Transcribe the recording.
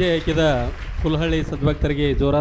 ಹೆಜ್ಜೆ ಹಾಕಿದ ಕುಲಹಳ್ಳಿ ಸದ್ಭಕ್ತರಿಗೆ ಜೋರಾದ